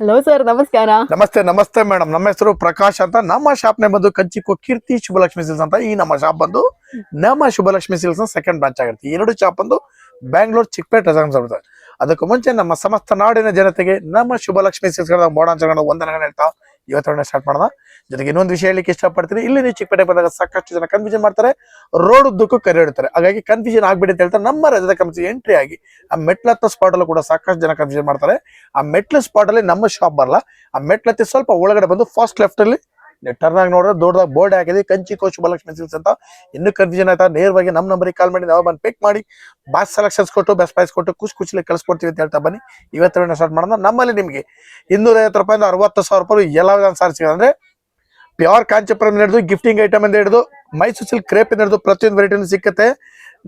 Hello sir ನಮಸ್ಕಾರ. ನಮಸ್ತೆ ನಮಸ್ತೆ ಮೇಡಮ್ ನಮ್ಮ ಹೆಸರು ಪ್ರಕಾಶ್ ಅಂತ. ನಮ್ಮ ಶಾಪ್ ನೇ ಬಂದು ಕಂಚಿಕೋ ಕೀರ್ತಿ ಶುಭಲಕ್ಷ್ಮಿ ಸಿಲ್ಸ್ ಅಂತ ಈ ನಮ್ಮ ಶಾಪ್ ಬಂದು ನಮ್ಮ ಶುಭಲಕ್ಷ್ಮಿ ಸಿಲ್ಸ್ ಸೆಕೆಂಡ್ ಬ್ರಾಂಚ್ ಆಗಿರುತ್ತೆ. ಎರಡು ಶಾಪ್ ಬಂದು ಬ್ಯಾಂಗ್ಳೂರ್ ಚಿಕ್ಕಪೇಟೆ ರೆಸಾರ್ಟ್ ಬರುತ್ತೆ. ಅದಕ್ಕೂ ಮುಂಚೆ ನಮ್ಮ ಸಮಸ್ತ ನಾಡಿನ ಜನತೆಗೆ ನಮ್ಮ ಶುಭಲಕ್ಷ್ಮಿ ಸಿಲ್ಸ್ ಮೋಡಾಂಚಗಳನ್ನು ವಂದನೆಗಳನ್ನ ಹೇಳ್ತಾ ಇವತ್ತೊಂದು ಸ್ಟಾರ್ಟ್ ಮಾಡೋಣ. ಜೊತೆಗೆ ಇನ್ನೊಂದು ವಿಷಯ ಹೇಳಿಕ್ಕೆ ಇಷ್ಟಪಡ್ತೀನಿ. ಇಲ್ಲಿ ನೀವು ಚಿಕ್ಕಪೇಟೆ ಬಂದಾಗ ಸಾಕಷ್ಟು ಜನ ಕನ್ಫ್ಯೂಷನ್ ಮಾಡ್ತಾರೆ. ರೋಡ್ ಉದ್ದಕ್ಕೂ ಕರೆ ಇಡ್ತಾರೆ. ಹಾಗಾಗಿ ಕನ್ಫ್ಯೂಷನ್ ಆಗ್ಬಿಡಿ ಅಂತ ಹೇಳ್ತಾರೆ ನಮ್ಮ ರಜದ ಕಂಪ್ನಿ ಎಂಟ್ರಿ ಆಗಿ ಆ ಮೆಟ್ಲತ್ತ ಸ್ಪಾಟ್ ಅಲ್ಲೂ ಕೂಡ ಸಾಕಷ್ಟು ಜನ ಕನ್ಫ್ಯೂಷನ್ ಮಾಡ್ತಾರೆ. ಆ ಮೆಟ್ಲು ಸ್ಪಾಟ್ ಅಲ್ಲಿ ನಮ್ಮ ಶಾಪ್ ಬರಲ್ಲ. ಆ ಮೆಟ್ಲತ್ತಿ ಸ್ವಲ್ಪ ಒಳಗಡೆ ಬಂದು ಫಸ್ಟ್ ಲೆಫ್ಟ್ ಅಲ್ಲಿ ಟರ್ನ್ ಆಗಿ ನೋಡಿದ್ರೆ ದೊಡ್ಡದಾಗ ಬೋರ್ಡ್ ಹಾಕಿದೆ, ಕಂಚಿ ಕೋಚ್ ಬಲಕ್ಷ್ಮಿ ಸಿಲ್ಸ್ ಅಂತ. ಇನ್ನೂ ಕನ್ಫ್ಯೂಷನ್ ಆಯ್ತಾ? ನೇರವಾಗಿ ನಮ್ಮ ನಂಬರಿಗೆ ಕಾಲ್ ಮಾಡಿ, ನಾವು ಬಂದು ಪಿಕ್ ಮಾಡಿ, ಬಾಸ್ ಸೆಲೆಕ್ಷನ್ಸ್ ಕೊಟ್ಟು ಬೆಸ್ಟ್ ಪ್ರೈಸ್ ಕೊಟ್ಟು, ಖುಷಿ ಖುಷಿಲಿ ಕಳಿಸ್ಕೊಡ್ತೀವಿ ಅಂತ ಹೇಳ್ತಾ ಬನ್ನಿ. ಇವತ್ತು ಸ್ಟಾರ್ಟ್ ಮಾಡೋಣ. ನಮ್ಮಲ್ಲಿ ನಿಮಗೆ ಇನ್ನೂರೈವತ್ತು ರೂಪಾಯಿಂದ ಅರವತ್ತು ಸಾವಿರ ರೂಪಾಯಿ ಎಲ್ಲ ವಿಧಾನ ಸಾರಿ ಸಿಗೋದು. ಅಂದ್ರೆ ಪ್ಯೂರ್ ಕಾಂಚಿಪುರಂ ಹಿಡಿದು ಗಿಫ್ಟಿಂಗ್ ಐಟಮ್ ಇಂದ ಹಿಡಿದು ಮೈಸೂರು ಸಿಲ್ಕ್ ಕ್ರೇಪ್ ಹಿಡಿದು ಪ್ರತಿಯೊಂದು ವೆರೈಟಿನೂ ಸಿಕ್ಕತ್ತೆ.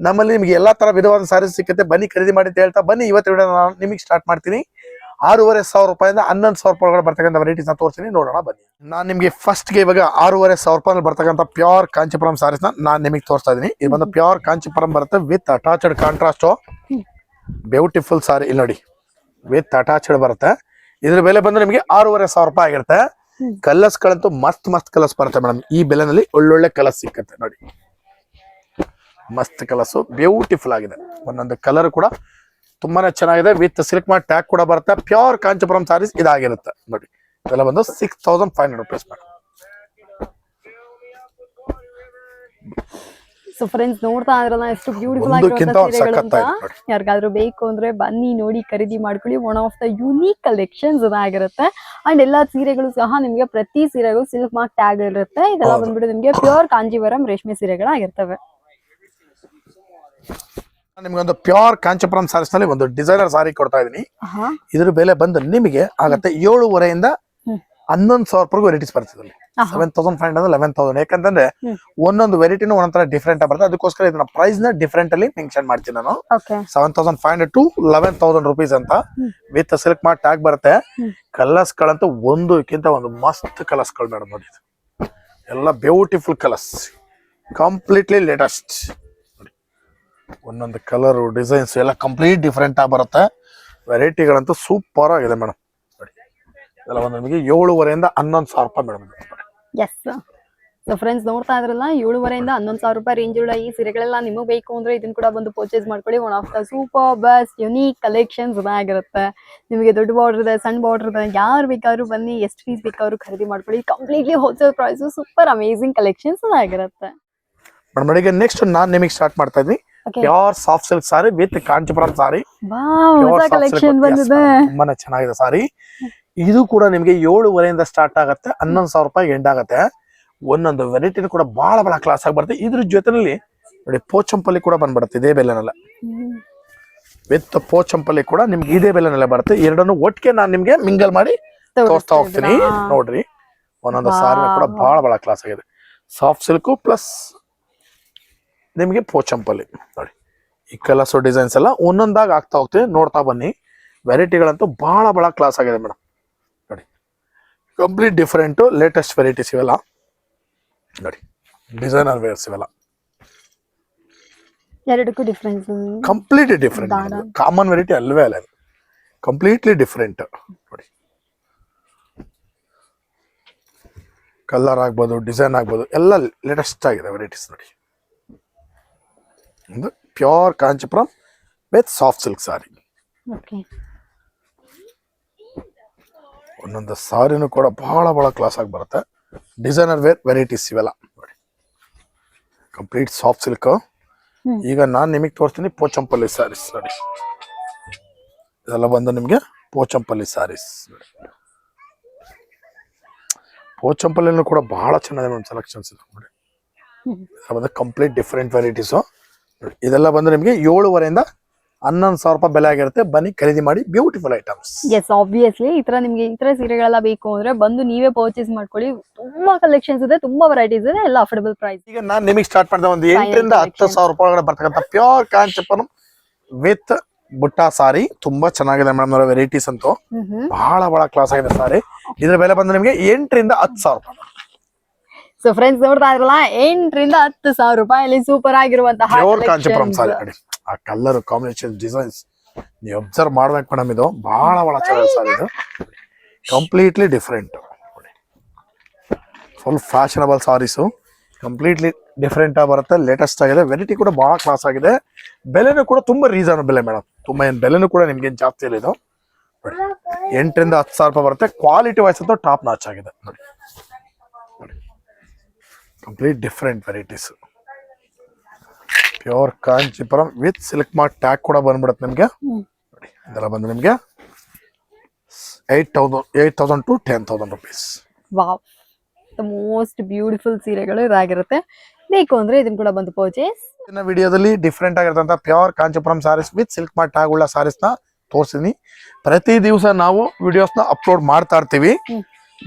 ನಮ್ಮಲ್ಲಿ ನಿಮಗೆ ಎಲ್ಲ ತರ ವಿಧವಾದ ಸಾರಿ ಸಿಕ್ಕತ್ತೆ. ಬನ್ನಿ ಖರೀದಿ ಮಾಡಿ ಅಂತ ಹೇಳ್ತಾ ಬನ್ನಿ. ಇವತ್ತು ವಿಡಿಯೋ ನಾನು ನಿಮಗೆ ಸ್ಟಾರ್ಟ್ ಮಾಡ್ತೀನಿ. ಆರೂವರೆ ಸಾವಿರ ರೂಪಾಯಿಂದ ಹನ್ನೊಂದು ಸಾವಿರ ರೂಪಾಯಿಗಳು ಬರ್ತಕ್ಕಂಥ ವೆರೈಟೀಸ್ ತೋರಿಸ್ತೀನಿ. ನೋಡೋಣ, ಬನ್ನಿ. ನಾನು ನಿಮಗೆ ಫಸ್ಟ್ಗೆ ಇವಾಗ ಆರೂವರೆ ಸಾವಿರ ರೂಪಾಯಿ ಬರ್ತಕ್ಕಂಥ ಪ್ಯೂರ್ ಕಾಂಚಿಪುರಂ ಸಾರೀಸ್ನ ನಾನು ನಿಮಗೆ ತೋರಿಸ್ತಾ ಇದ್ದೀನಿ ಇದು ಬಂದು ಪ್ಯೂರ್ ಕಾಂಚಿಪುರಂ ಬರುತ್ತೆ with attached contrast beautiful sari ಇಲ್ಲಿ ನೋಡಿ. ವಿತ್ ಅಟಾಚ್ಡ್ ಬರುತ್ತೆ. ಇದ್ರ ಬೆಲೆ ಬಂದ್ರೆ ನಿಮಗೆ ಆರೂವರೆ ಸಾವಿರ ರೂಪಾಯಿ ಆಗಿರುತ್ತೆ. ಕಲರ್ಸ್ಗಳಂತೂ ಕಲರ್ಸ್ ಗಳಂತೂ ಮಸ್ತ್ ಮಸ್ತ್ ಕಲರ್ಸ್ ಬರುತ್ತೆ ಮೇಡಮ್. ಈ ಬೆಲೆನಲ್ಲಿ ಒಳ್ಳೊಳ್ಳೆ ಕಲರ್ಸ್ ಸಿಕ್ಕತ್ತೆ, ನೋಡಿ. ಮಸ್ತ್ ಕಲರ್ಸು ಬ್ಯೂಟಿಫುಲ್ ಆಗಿದೆ. ಒಂದೊಂದು ಕಲರ್ ಕೂಡ ತುಂಬಾನೇ ಚೆನ್ನಾಗಿದೆ. ವಿತ್ ಸಿಲ್ಕ್ ಮಾಡಿ ಟ್ಯಾಗ್ ಕೂಡ ಬರುತ್ತೆ. ಪ್ಯೂರ್ ಕಾಂಚಿಪುರಂ ಸಾರೀಸ್ ಇದಾಗಿರುತ್ತೆ. ನೋಡಿ ಇದೆಲ್ಲ ಬಂದು six thousand five hundred rupees madam so friends ನೋಡ್ತಾ ಇದ್ರಲ್ಲ ಎಷ್ಟು ಬ್ಯೂಟಿಫುಲ್ ಆಗಿರುವಂತ ಯಾರಿಗಾದ್ರೂ ಬೇಕು ಅಂದ್ರೆ ಬನ್ನಿ ನೋಡಿ ಖರೀದಿ ಮಾಡ್ಕೊಳ್ಳಿ. One of the unique collections ಆಗಿರುತ್ತೆ. ಅಂಡ್ ಎಲ್ಲಾ ಸೀರೆಗಳು ಸಹ ನಿಮ್ಗೆ ಪ್ರತಿ ಸೀರೆಗಳು ಸಿಲ್ಕ್ ಮಾರ್ಕ್ ಟ್ಯಾಗ್ ಇರುತ್ತೆ. ಇದೆಲ್ಲ. ಬಂದ್ಬಿಟ್ಟು ನಿಮ್ಗೆ ಪ್ಯೂರ್ ಕಾಂಜೀವರಂ ರೇಷ್ಮೆ ಸೀರೆಗಳಾಗಿರ್ತವೆ. ನಿಮ್ಗೆ ಒಂದು ಪ್ಯೂರ್ ಕಾಂಚಪುರಂ ಸಾರೀಸ್ನಲ್ಲಿ ಒಂದು ಡಿಸೈನರ್ ಸಾರಿ ಕೊಡ್ತಾ ಇದೀನಿ ಇದ್ರ ಬೆಲೆ ಬಂದು ನಿಮಗೆ ಆಗತ್ತೆ ಏಳುವರೆಯಿಂದ. ಹನ್ನೊಂದು ಸಾವಿರ ವೆರೈಟೀಸ್ ಬರ್ತದೆ. Seven thousand five hundred eleven thousand ಯಾಕಂತಂದ್ರೆ. ಒಂದೊಂದು ವೆರೈಟಿನೂ ಒಂದೊಂಥರ ಡಿಫ್ರೆಂಟ್ ಬರುತ್ತೆ ಅದಕ್ಕೋಸ್ಕರ ಇದನ್ನ ಪ್ರೈಸ್ನ ಡಿಫ್ರೆಂಟ್ ಅಲ್ಲಿ ಮೆನ್ಷನ್ ಮಾಡ್ತೀನಿ ನಾನು seven thousand five hundred to eleven thousand rupees ಅಂತ. ವಿತ್ ಸಿಲ್ಕ್ ಮಾರ್ಟ್ ಟ್ಯಾಗ್ ಬರುತ್ತೆ ಹ್ಮ್. ಕಲರ್ಸ್ ಗಳಂತೂ ಒಂದಕ್ಕಿಂತ ಒಂದು ಮಸ್ತ್ ಕಲರ್ಸ್ಗಳು ಮೇಡಮ್ ನೋಡಿ. ಎಲ್ಲ ಬ್ಯೂಟಿಫುಲ್ ಕಲರ್ಸ್ ಕಂಪ್ಲೀಟ್ಲಿ ಲೇಟೆಸ್ಟ್ ಒಂದೊಂದು ಕಲರ್ ಡಿಸೈನ್ಸ್ ಎಲ್ಲ ಕಂಪ್ಲೀಟ್ ಡಿಫ್ರೆಂಟ್ ಆಗಿ ಬರುತ್ತೆ. ವೆರೈಟಿಗಳಂತೂ ಸೂಪರ್ ಆಗಿದೆ ಮೇಡಮ್ ಇದೆಲ್ಲ ಒಂದು ನಿಮಗೆ ಏಳುವರೆಯಿಂದ ಹನ್ನೊಂದು ಸಾವಿರ ರೂಪಾಯಿ ಮೇಡಮ್ ಎಸ್ ಸೊ ಫ್ರೆಂಡ್ಸ್ ನೋಡ್ತಾ ಇದ್ರಲ್ಲ ಏಳುವರೆಯಿಂದ ಹನ್ನೊಂದು ಸಾವಿರ ರೂಪಾಯಿ ರೇಂಜ್ ಉಳ್ಳ ಈ ಸೀರೆಗಳೆಲ್ಲ ನಿಮಗೆ ಬೇಕು ಅಂದ್ರೆ ಇದನ್ನ ಕೂಡ ಬಂದು ಪರ್ಚೇಸ್ ಮಾಡ್ಕೊಳ್ಳಿ. One of the super best unique collections ಆಗಿರುತ್ತೆ. ನಿಮಗೆ ದೊಡ್ಡ ಬಾರ್ಡರ್ ಇದೆ ಸಣ್ಣ ಬಾರ್ಡರ್ ಇದೆ ಯಾರು ಬೇಕಾದ್ರೂ ಬನ್ನಿ ಎಷ್ಟು ಪೀಸ್ ಬೇಕಾದ್ರೂ ಖರೀದಿ ಮಾಡ್ಕೊಳ್ಳಿ. Completely wholesale price super amazing collections ಆಗಿರುತ್ತೆ. ಮೇಡಮ್ ನೆಕ್ಸ್ಟ್ ನಾನು ನಿಮಗೆ ಸ್ಟಾರ್ಟ್ ಮಾಡ್ತಾ ಇದ್ದೀನಿ. Pure soft silk sari with Kanchipuram sari. ತುಂಬಾನೇ ಚೆನ್ನಾಗಿದೆ ಸಾರಿ ಇದು ಕೂಡ ನಿಮಗೆ ಏಳುವರೆಯಿಂದ ಸ್ಟಾರ್ಟ್ ಆಗುತ್ತೆ ಹನ್ನೊಂದು ಸಾವಿರ ರೂಪಾಯಿ ಎಂಡ್ ಆಗುತ್ತೆ. ಒಂದೊಂದು ವೆರೈಟಿ ಕೂಡ ಬಹಳ ಬಹಳ ಕ್ಲಾಸ್ ಆಗಿ ಬರುತ್ತೆ. ಇದ್ರ ಜೊತೆನಲ್ಲಿ ನೋಡಿ ಪೋಚಂಪಲ್ಲಿ ಕೂಡ ಬಂದ್ಬಿಡುತ್ತೆ ಇದೇ ಬೆಲೆನಲ್ಲ. ವಿತ್ ಪೋಚಂಪಲ್ಲಿ ಕೂಡ ನಿಮ್ಗೆ ಇದೇ ಬೆಲೆನೆಲ್ಲ ಬರುತ್ತೆ. ಎರಡನ್ನು ಒಟ್ಟಿಗೆ ನಾನು ನಿಮ್ಗೆ ಮಿಂಗಲ್ ಮಾಡಿ ತೋರಿಸ್ತಾ ಹೋಗ್ತೀನಿ? ನೋಡ್ರಿ ಒಂದೊಂದು ಸಾರಿನ ಸಾರಿ ಕೂಡ ಬಹಳ ಬಹಳ ಕ್ಲಾಸ್ ಆಗಿದೆ. ಸಾಫ್ಟ್ ಸಿಲ್ಕು ಪ್ಲಸ್ ನಿಮಗೆ ಪೋಚಂಪಲ್ಲಿ. ನೋಡಿ ಈ ಕಲರ್ಸ್ ಡಿಸೈನ್ಸ್ ಎಲ್ಲ ಒಂದೊಂದಾಗಿ ಆಗ್ತಾ ಹೋಗ್ತೀವಿ ನೋಡ್ತಾ ಬನ್ನಿ. ವೆರೈಟಿಗಳಂತೂ ಭಾಳ ಭಾಳ ಕ್ಲಾಸ್ ಆಗಿದೆ ಮೇಡಮ್. ನೋಡಿ ಕಂಪ್ಲೀಟ್ ಡಿಫ್ರೆಂಟು ಲೇಟೆಸ್ಟ್ ವೆರೈಟೀಸ್ ಇವೆಲ್ಲ. ನೋಡಿ ಡಿಸೈನರ್ ವೇರ್ಸ್ ಇವೆಲ್ಲ. ಎರಡಕ್ಕೂ difference complete different common variety ಅಲ್ವೇ ಅಲ್ಲ ಕಂಪ್ಲೀಟ್ಲಿ ಡಿಫ್ರೆಂಟ್ ನೋಡಿ. ಕಲರ್ ಆಗ್ಬೋದು ಡಿಸೈನ್ ಆಗ್ಬೋದು ಎಲ್ಲ ಲೇಟೆಸ್ಟ್ ಆಗಿದೆ ವೆರೈಟೀಸ್ ನೋಡಿ. ಒಂದು pure Kanchipuram with soft silk sari okay ಒಂದೊಂದು ಸಾರಿನೂ ಕೂಡ ಬಹಳ ಬಹಳ ಕ್ಲಾಸ್ ಆಗಿ ಬರುತ್ತೆ ಡಿಸೈನರ್ ವೇರ್ ವೆರೈಟೀಸ್ ಇವೆಲ್ಲ ನೋಡಿ ಕಂಪ್ಲೀಟ್ ಸಾಫ್ಟ್ ಸಿಲ್ಕ್ ಹ್ಮ್. ಈಗ ನಾನು ನಿಮಗೆ ತೋರಿಸ್ತೀನಿ ಪೋಚಂಪಲ್ಲಿ ಸ್ಯಾರೀಸ್ ನೋಡಿ ಇದೆಲ್ಲ ಬಂದು ನಿಮಗೆ ಪೋಚಂಪಲ್ಲಿ ಸ್ಯಾರೀಸ್ ಪೋಚಂಪಲ್ಲಿನೂ ಕೂಡ ಬಹಳ ಚೆನ್ನಾಗಿದೆ ಒಂದು ಸೆಲೆಕ್ಷನ್ಸ್ ಇದೆ ನೋಡಿ ಹ್ಮ್. ಇದೆಲ್ಲ ಬಂದು ಕಂಪ್ಲೀಟ್ ಡಿಫ್ರೆಂಟ್ ವೆರೈಟೀಸು ಇದೆಲ್ಲ ಬಂದು ನಿಮಗೆ ಏಳುವರೆಯಿಂದ ಹನ್ನೊಂದು ಸಾವಿರ ರೂಪಾಯಿ ಬೆಲೆ ಆಗಿರುತ್ತೆ. ಬನ್ನಿ ಖರೀದಿ ಮಾಡಿ. ಬ್ಯೂಟಿಫುಲ್ ಐಟಮ್ಸ್ ಎಸ್ ಆಬ್ವಿಯಸ್ಲಿ ಈ ತರ ನಿಮ್ಗೆ ಈ ತರ ಸೀರೆಗಳೆಲ್ಲ ಬೇಕು ಅಂದ್ರೆ ಬಂದು ನೀವೇ ಪರ್ಚೇಸ್ ಮಾಡ್ಕೊಳ್ಳಿ. ತುಂಬಾ ಕಲೆಕ್ಷನ್ಸ್ ಇದೆ ತುಂಬಾ ವೆರೈಟೀಸ್ ಇದೆ ಎಲ್ಲ ಅಫೋರ್ಡಬಲ್ ಪ್ರೈಸ್ ಈಗ ನಾನು ನಿಮಗೆ ಸ್ಟಾರ್ಟ್ ಮಾಡಿದ ಒಂದು ಎಂಟರಿಂದ ಹತ್ತು. ಸಾವಿರ ರೂಪಾಯಿ ಒಳಗಡೆ ಬರ್ತಕ್ಕಂಥ ಪ್ಯೂರ್ ಕಾಂಚಪ್ಪನ ವಿತ್ ಬುಟ್ಟ ಸಾರಿ ತುಂಬಾ ಚೆನ್ನಾಗಿದೆ ಮೇಡಮ್ ಅವರ ವೆರೈಟೀಸ್ ಅಂತೂ. ಬಹಳ ಬಹಳ ಕ್ಲಾಸ್ ಆಗಿದೆ ಸಾರಿ ಇದ್ರ ಬೆಲೆ ಬಂದ್ರೆ ನಿಮಗೆ ಎಂಟರಿಂದ ಹತ್ತು ಸಾವಿರ ರೂಪಾಯಿ. ಸೊ ಫ್ರೆಂಡ್ಸ್ ನೋಡ್ತಾ ಇದ್ರಲ್ಲ ಎಂಟರಿಂದ ಹತ್ತು ಸಾವಿರ ರೂಪಾಯಿ ಸೂಪರ್ ಆಗಿರುವಂತಹ ಕಾಂಚಿಪುರಂ ಸಾರಿ ಆ ಕಲರ್ ಕಾಂಬಿನೇಷನ್ ಡಿಸೈನ್ಸ್ ನೀವು ಅಬ್ಸರ್ವ್ ಮಾಡ್ಬೇಕು ಮೇಡಮ್ ಇದು. ಬಹಳ ಬಹಳ ಚೆನ್ನಾಗಿದೆ ಸಾರಿ ಇದು. Completely different full fashionable saris completely different ಆಗಿ ಬರುತ್ತೆ. ಲೇಟೆಸ್ಟ್ ಆಗಿದೆ. ವೆರೈಟಿ ಕೂಡ ಬಹಳ ಕ್ಲಾಸ್ ಆಗಿದೆ. ಬೆಲೆನೂ ಕೂಡ ತುಂಬಾ ರೀಸನಬಲ್ ಬೆಲೆ ಮೇಡಮ್. ತುಂಬಾ ಏನ್ ಬೆಲೆನೂ ಕೂಡ ನಿಮ್ಗೆ ಏನ್ ಜಾಸ್ತಿ ಇಲ್ಲ ಇದು. ಎಂಟರಿಂದ ಹತ್ತು ಸಾವಿರ ರೂಪಾಯಿ ಬರುತ್ತೆ. ಕ್ವಾಲಿಟಿ ವೈಸ್ ಅಂತೂ ಟಾಪ್ ನಾಚ್ ಆಗಿದೆ. ನೋಡಿ. Complete different varieties pure Kanchipuram with silk mart tag ಕೂಡ ಬಂದ್ಬಿಡುತ್ತೆ ನಿಮಗೆ ಅದೆಲ್ಲ ನೋಡಿ ಇದೆಲ್ಲ ಬಂದು ನಿಮಗೆ eight thousand eight thousand to ten thousand rupees wow the most beautiful ಸೀರೆಗಳು ಇದಾಗಿರುತ್ತೆ ಬೇಕು ಅಂದ್ರೆ ಇದನ್ನ ಕೂಡ ಬಂದು ಪರ್ಚೇಸ್ ಇನ್ನ ವಿಡಿಯೋದಲ್ಲಿ different ಆಗಿರ್ತಂತ pure Kanchipuram saris with silk mart tag ಉಳ್ಳ ಸಾರೀಸ್ನ ತೋರಿಸಿದೀನಿ. ಪ್ರತಿ ದಿವಸ ನಾವು ವಿಡಿಯೋಸ್ನ ಅಪ್ಲೋಡ್ ಮಾಡ್ತಾ ಇರ್ತೀವಿ.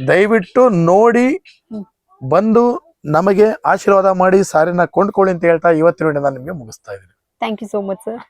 ದಯವಿಟ್ಟು ನೋಡಿ. ಬಂದು ನಮಗೆ ಆಶೀರ್ವಾದ ಮಾಡಿ ಸಾರಿನ ಕೊಂಡ್ಕೊಳ್ಳಿ ಅಂತ ಹೇಳ್ತಾ ಇವತ್ತಿನ ನಿಮಗೆ ಮುಗಿಸ್ತಾ ಇದ್ದೀನಿ. Thank you so much sir